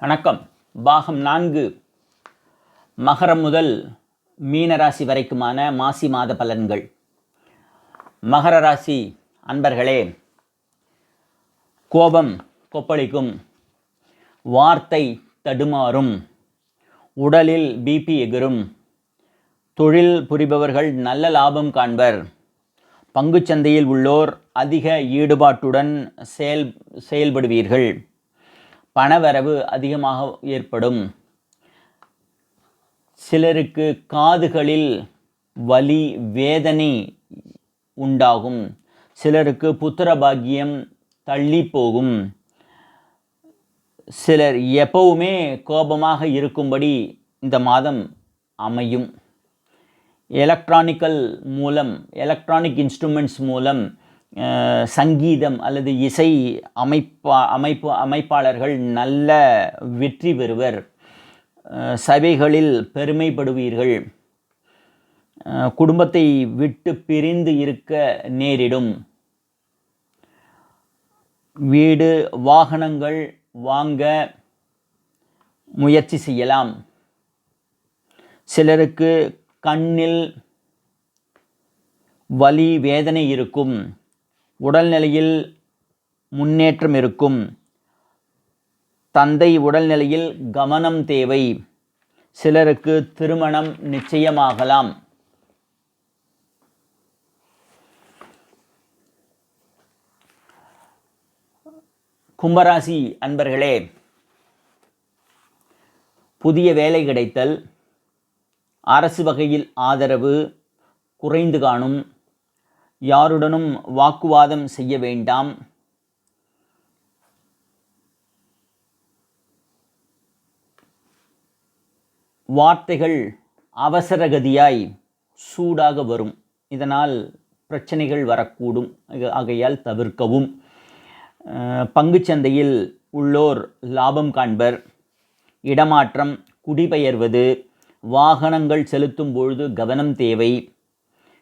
வணக்கம். பாகம் நான்கு. மகரம் முதல் மீனராசி வரைக்குமான மாசி மாத பலன்கள். மகர ராசி அன்பர்களே கோபம் கொப்பளிக்கும். வார்த்தை தடுமாறும். உடலில் பிபி எகிரும். தொழில் புரிபவர்கள் நல்ல லாபம் காண்பர். பங்குச்சந்தையில் உள்ளோர் அதிக ஈடுபாட்டுடன் செயல் செயல்படுவீர்கள். பணவரவு அதிகமாக ஏற்படும். சிலருக்கு காதுகளில் வலி வேதனை உண்டாகும். சிலருக்கு புத்திர பாக்கியம் தள்ளி போகும் சிலர் எப்பவுமே கோபமாக இருக்கும்படி இந்த மாதம் அமையும். எலக்ட்ரானிக்கல் மூலம் எலக்ட்ரானிக் இன்ஸ்ட்ருமெண்ட்ஸ் மூலம் சங்கீதம் அல்லது இசை அமைப்பா அமைப்பு அமைப்பாளர்கள் நல்ல வெற்றி பெறுவர். சபைகளில் பெருமைப்படுவீர்கள். குடும்பத்தை விட்டு பிரிந்து இருக்க நேரிடும். வீடு வாகனங்கள் வாங்க முயற்சி செய்யலாம். சிலருக்கு கண்ணில் வலி வேதனை இருக்கும். உடல்நிலையில் முன்னேற்றம் இருக்கும். தந்தை உடல்நிலையில் கவனம் தேவை. சிலருக்கு திருமணம் நிச்சயமாகலாம். கும்பராசி அன்பர்களே புதிய வேலை கிடைத்தல் அரசு வகையில் ஆதரவு குறைந்து காணும் யாருடனும் வாக்குவாதம் செய்ய வேண்டாம். வார்த்தைகள் அவசரகதியாய் சூடாக வரும். இதனால் பிரச்சனைகள் வரக்கூடும். ஆகையால் தவிர்க்கவும். பங்குச்சந்தையில் உள்ளோர் லாபம் காண்பர். இடமாற்றம் குடிபெயர்வது. வாகனங்கள் செலுத்தும் பொழுது கவனம் தேவை.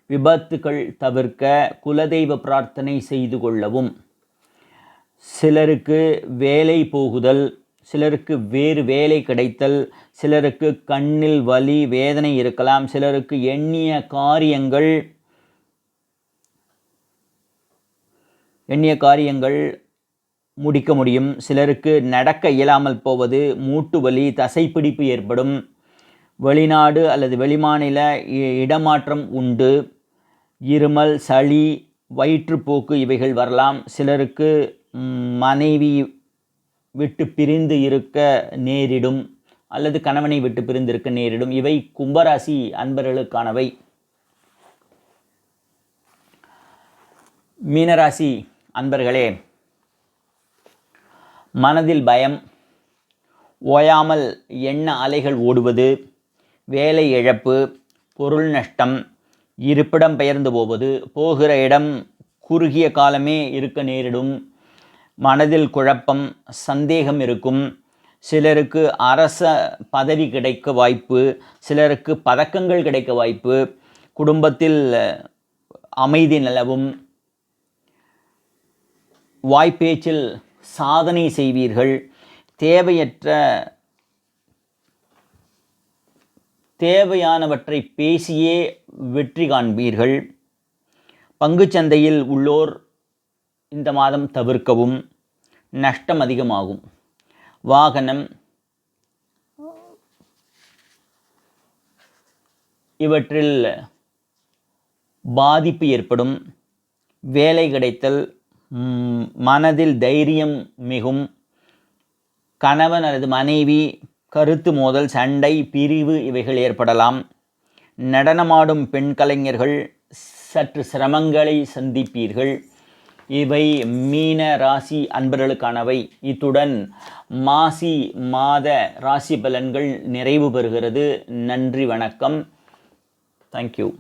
விபத்துக்கள் தவிர்க்க குலதெய்வ பிரார்த்தனை செய்து கொள்ளவும். சிலருக்கு வேலை போகுதல் சிலருக்கு வேறு வேலை கிடைத்தல் சிலருக்கு கண்ணில் வலி வேதனை இருக்கலாம் சிலருக்கு எண்ணிய காரியங்கள் எண்ணிய காரியங்கள் முடிக்க முடியும். சிலருக்கு நடக்க இயலாமல் போவது மூட்டு வலி தசைப்பிடிப்பு ஏற்படும். வெளிநாடு அல்லது வெளிமாநில இ- இடமாற்றம் உண்டு. இருமல் சளி வயிற்றுப்போக்கு இவைகள் வரலாம். சிலருக்கு மனைவி விட்டு பிரிந்து இருக்க நேரிடும் அல்லது கணவனை விட்டு பிரிந்து இருக்க நேரிடும். இவை கும்பராசி அன்பர்களுக்கானவை. மீனராசி அன்பர்களே மனதில் பயம் ஓயாமல் எண்ண அலைகள் ஓடுவது வேலை இழப்பு பொருள் நஷ்டம் இருப்பிடம் பெயர்ந்து போவது போகிற இடம் குறுகிய காலமே இருக்க நேரிடும். மனதில் குழப்பம் சந்தேகம் இருக்கும். சிலருக்கு அரச பதவி கிடைக்க வாய்ப்பு சிலருக்கு பதக்கங்கள் கிடைக்க வாய்ப்பு. குடும்பத்தில் அமைதி நிலவும். வாய்ப்பேச்சில் சாதனை செய்வீர்கள். தேவையற்ற தேவையானவற்றை பேசியே வெற்றி காண்பீர்கள். பங்குச்சந்தையில் உள்ளோர் இந்த மாதம் தவிர்க்கவும் நஷ்டம் அதிகமாகும். வாகனம் இவற்றில் பாதிப்பு ஏற்படும். வேலை கிடைத்தல் மனதில் தைரியம் மிகும். கணவன் அல்லது மனைவி கருத்து மோதல் சண்டை பிரிவு இவைகள் ஏற்படலாம். நடனமாடும் பெண் கலைஞர்கள் சற்று சிரமங்களை சந்திப்பீர்கள். இவை மீன ராசி அன்பர்களுக்கானவை. இத்துடன் மாசி மாத ராசி பலன்கள் நிறைவு பெறுகிறது. நன்றி வணக்கம். தேங்க்யூ